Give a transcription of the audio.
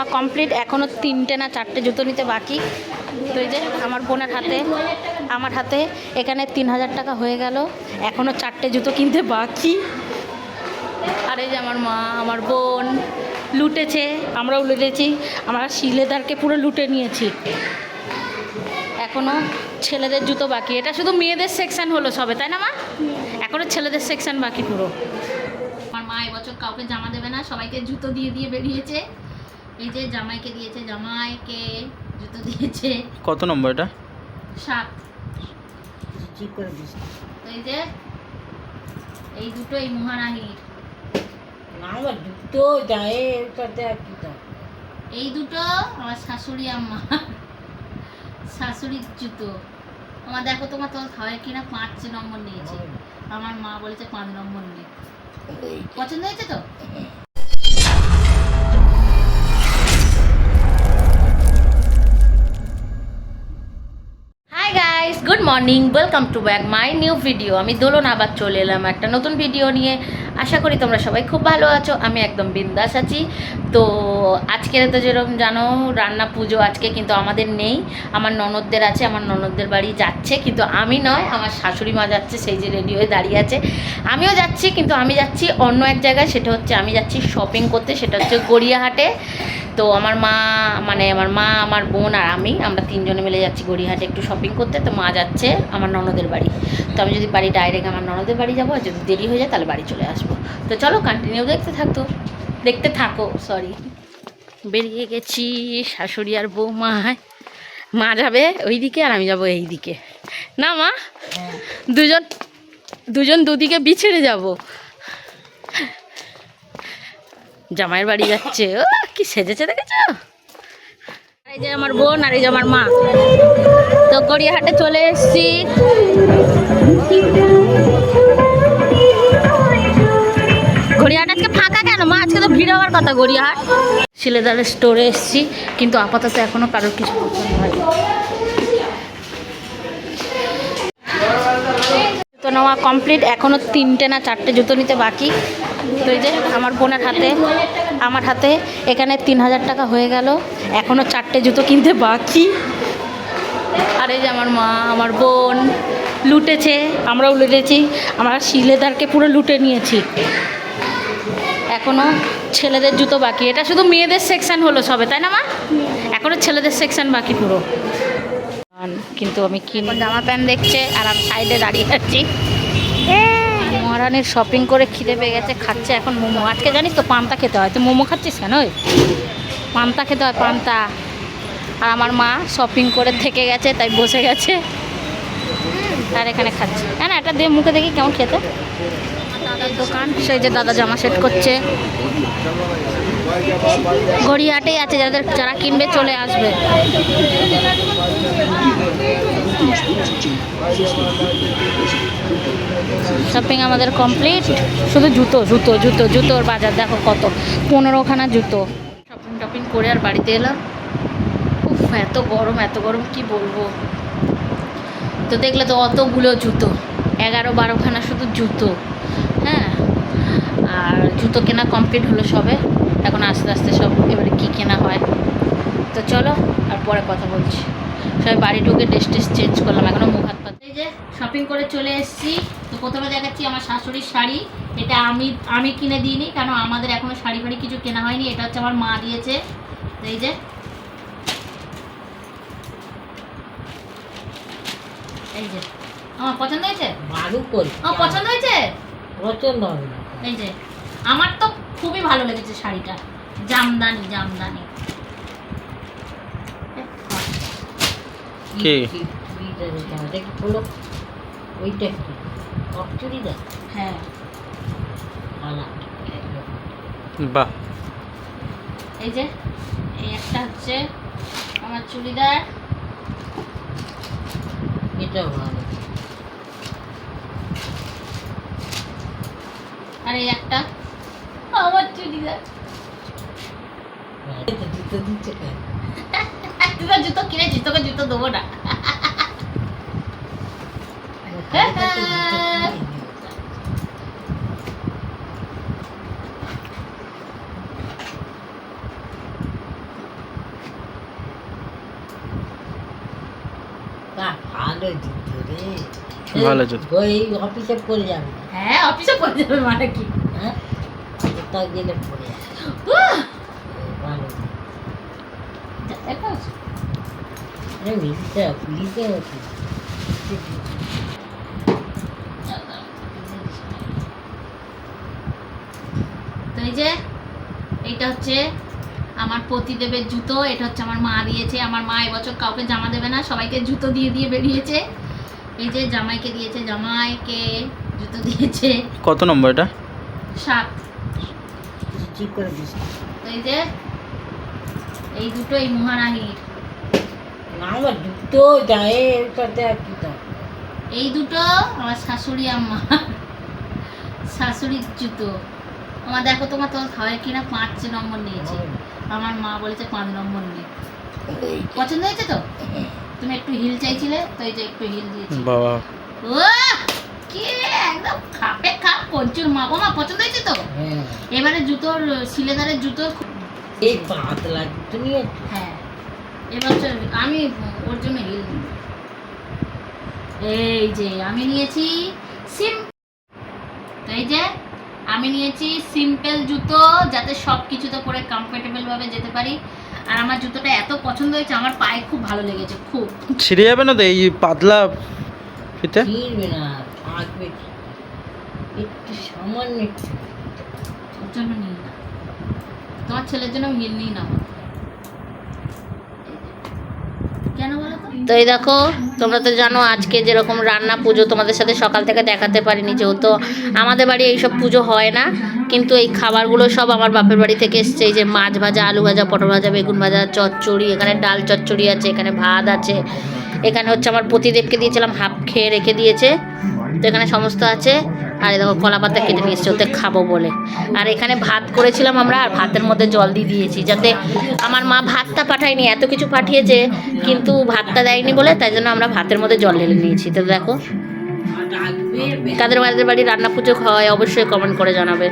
নেওয়া কমপ্লিট। এখনও তিনটে না চারটে জুতো নিতে বাকি। তো যে আমার বোনের হাতে, আমার হাতে এখানে তিন হাজার টাকা হয়ে গেল। এখনও চারটে জুতো কিনতে বাকি। আর এই যে আমার মা, আমার বোন লুটেছে। আমরাও লুটেছি। আমরা শিলেদারকে পুরো লুটে নিয়েছি। এখনও ছেলেদের জুতো বাকি। এটা শুধু মেয়েদের সেকশান হলো সবে, তাই না মা? এখনও ছেলেদের সেকশান বাকি পুরো। আমার মা এবছর কাউকে জামা দেবে না, সবাইকে জুতো দিয়ে দিয়ে বেরিয়েছে। এই যে জামাইকে দিয়েছে জামাইকে জুতো দিয়েছে। কত নম্বর এটা? সাত। ঠিক করে দিস এই যে এই দুটো এই মহারানীর না আমার দুটো যায় আর কি এই দুটো আমার শাশুড়ি আম্মা শাশুড়ির জুতো। আমার দেখো তোমার তো হয় কিনা পাঁচ নম্বর নিয়েছে। আমার মা বলেছে পাঁচ নম্বর নিয়ে পছন্দ হয়েছে তো? Good morning welcome to back my new video আমি দোলন আবার চলে এলাম একটা নতুন ভিডিও নিয়ে। আশা করি তোমরা সবাই খুব ভালো আছো। আমি একদম বিন্দাস আছি। তো আজকে তো যেরকম জানো, রান্না পুজো আজকে কিন্তু আমাদের নেই। আমার ননদদের আছে, আমার ননদদের বাড়ি যাচ্ছে, কিন্তু আমি নয়, আমার শাশুড়ি মা যাচ্ছে, সেই যে রেডি হয়ে দাঁড়িয়ে আছে। আমিও যাচ্ছি, কিন্তু আমি যাচ্ছি অন্য এক জায়গায়, সেটা হচ্ছে আমি যাচ্ছি শপিং করতে, সেটা হচ্ছে গড়িয়াহাটে। তো আমার মা মানে আমার মা আমার বোন আর আমি আমরা তিনজনে মিলে যাচ্ছি গড়িয়াহাটে একটু শপিং করতে। তো মা যাচ্ছে আমার ননদের বাড়ি। তো আমি যদি বাড়ি ডাইরেক্ট আমার ননদের বাড়ি যাব আর যদি দেরি হয়ে যায় তাহলে বাড়ি চলে আসব। তো চলো কন্টিনিউ দেখতে থাকতো দেখতে থাকো সরি বেরিয়ে গেছি শাশুড়ি আর বৌমায়। মা যাবে ওই দিকে আর আমি যাব এই দিকে না মা? দুজন দুজন দুদিকে বিছেড়ে যাব। জামাইয়ের বাড়ি যাচ্ছে। ও, কি সেজেছে দেখেছ? এই যে আমার বোন আর এই যে আমার মা। তো গড়িয়াহাটে চলে এসেছি। গড়িয়াহাট আজকে ফাঁকা কেন, মা? আজকে তো ভিড় হওয়ার কথা, গড়িয়াহাট। শিলেদারের স্টোরে এসেছি, কিন্তু আপাতত এখনও কারোর কিছু পছন্দ হয়নি জুতো নেওয়া কমপ্লিট এখনও তিনটে না চারটে জুতো নিতে বাকি। তো যে আমার বোনের হাতে, আমার হাতে এখানে তিন হাজার টাকা হয়ে গেল। এখনও চারটে জুতো কিনতে বাকি। আর যে আমার মা, আমার বোন লুটেছে, আমরাও লুটেছি। আমরা শিলেদারকে পুরো লুটে নিয়েছি। এখনও ছেলেদের জুতো বাকি। এটা শুধু মেয়েদের সেকশান হলো সবে, তাই না মা? এখনও ছেলেদের সেকশন বাকি পুরো। কিন্তু আমি কিনে জামা প্যান্ট দেখছে আর আমি সাইডে দাঁড়িয়ে আছি। মহারানীর শপিং করে খিদে পেয়ে গেছে, খাচ্ছে এখন মোমো। আজকে জানিস তো পান্তা খেতে হয়। তুই মোমো খাচ্ছিস কেন ওই? পান্তা খেতে হয়, পান্তা। আর আমার মা শপিং করে থেকে গেছে, তাই বসে গেছে। আর এখানে খাচ্ছে। হ্যাঁ না দিয়ে মুখে দেখি কেমন খেতে। দাদার দোকান, সেই যে দাদা জামা সেট করছে। গড়িয়াহাটেই আছে যাদের যারা কিনবে চলে আসবে। শপিং আমাদের কমপ্লিট শুধু জুতো জুতো জুতো, জুতোর বাজার দেখো কত। পনেরোখানা জুতো। শপিং টপিং করে আর বাড়িতে এলাম। উফ, এত গরম এত গরম, কি বলব? তো দেখলে তো অতগুলো জুতো। এগারো বারোখানা শুধু জুতো। জুতো কেনা কমপ্লিট হলো সবে। এখন আস্তে আস্তে সব এবারে কী কেনা হয়। তো চলো আর পরে কথা বলছি। সবাই বাড়ি ঢুকে ড্রেস টেস চেঞ্জ করলাম এখনও মুখ হাত পাত এই যে শপিং করে চলে এসেছি। তো প্রথমে দেখাচ্ছি আমার শাশুড়ির শাড়ি। এটা আমি আমি কিনে দিইনি কারণ আমাদের এখনও শাড়ি ফাড়ি কিছু কেনা হয়নি। এটা হচ্ছে আমার মা দিয়েছে। এই যে। এই যে। আমার পছন্দ হয়েছে? আমার পছন্দ হয়েছে? পছন্দ হবে এই যে। আমার তো খুবই ভালো লেগেছে শাড়িটা। জামদানি জামদানি। কি? চুড়িদার ওইটা কি হ্যাঁ। বাহ। এই যে এই একটা হচ্ছে আমার চুড়িদার। এটাও ভালো। আর এই একটা আমার চুড়িদার হ্যাঁ, জুতো দিচ্ছে কেন? জুতো কিনেছি তোকে জুতো দেবো না। ভালো জুতো ওই অফিসে পরে যাবে। হ্যাঁ অফিসে পরে যাবে মানে কি? হ্যাঁ? কোথাও গেলে তো এই যে এইটা হচ্ছে আমার পতিদেবের জুতো এটা হচ্ছে আমার মা দিয়েছে। আমার মা এবছর কাউকে জামা দেবে না সবাইকে জুতো দিয়ে দিয়ে বেরিয়েছে। এই যে জামাইকে দিয়েছে জামাইকে জুতো দিয়েছে। কত নম্বর এটা? সাত। ঠিক করে দিস তো এই যে এই দুটো এই মহারানীর না আমার জুতো যায় ওটাতে আর কি তা এই দুটো আমার শাশুড়ি আম্মা শাশুড়ির জুতো। আমার দেখো তোমার তোমার খাওয়ার কিনা পাঁচ নম্বর নিয়েছে। আমার মা বলেছে পাঁচ নম্বর নিয়ে পছন্দ হয়েছে তো? তুমি একটু হিল চাইছিলে তো এই যে একটু হিল দিয়েছি। বাবা। ও কি একদম খাপে খাপ কঞ্চুর মা মা পছন্দ হয়েছে তো? হ্যাঁ। এবারে জুতোর সিলেদারের জুতো খুব- এই পাতলা জুতো নিয়ে হ্যাঁ। এবছর আমি ওর জন্য হিল এই যে আমি নিয়েছি সিম এই যে আমি নিয়েছি সিম্পল জুতো যাতে সব কিছুতে পরে কমফোর্টেবল ভাবে যেতে পারি। আর আমার জুতোটা এত পছন্দ হয়েছে আমার পায়ে খুব ভালো লেগেছে খুব। ছিঁড়ে যাবে না তো এই পাতলা ফিতে? ছিঁড়বে না। থাকবে একটু সামান্য একটু ওর জন্য নিই না তোমার ছেলের জন্য হিল নিই না কেন বলো তো? তো এই দেখো তোমরা তো জানো আজকে যেরকম রান্না পুজো তোমাদের সাথে সকাল থেকে দেখাতে পারিনি যেহেতু আমাদের বাড়ি এইসব পুজো হয় না কিন্তু এই খাবারগুলো সব আমার বাপের বাড়ি থেকে এসছে। এই যে মাছ ভাজা আলু ভাজা পটল ভাজা বেগুন ভাজা চচ্চড়ি এখানে ডাল চচ্চড়ি আছে এখানে ভাত আছে এখানে হচ্ছে আমার পতিদেবকে দিয়েছিলাম হাফ খেয়ে রেখে দিয়েছে। তো এখানে সমস্ত আছে। আর দেখো কলা পাতা কেটে নিয়ে এসেছে ওতে খাব বলে। আর এখানে ভাত করেছিলাম আমরা, আর ভাতের মধ্যে জল দিয়ে দিয়েছি, যাতে আমার মা ভাতটা পাঠায়নি, এত কিছু পাঠিয়েছে, কিন্তু ভাতটা দেয়নি বলে, তাই জন্য আমরা ভাতের মধ্যে জল ঢেলে নিয়েছি। তো দেখো, কাদের মাদের বাড়ি রান্না পুজো হয়, অবশ্যই কমেন্ট করে জানাবে।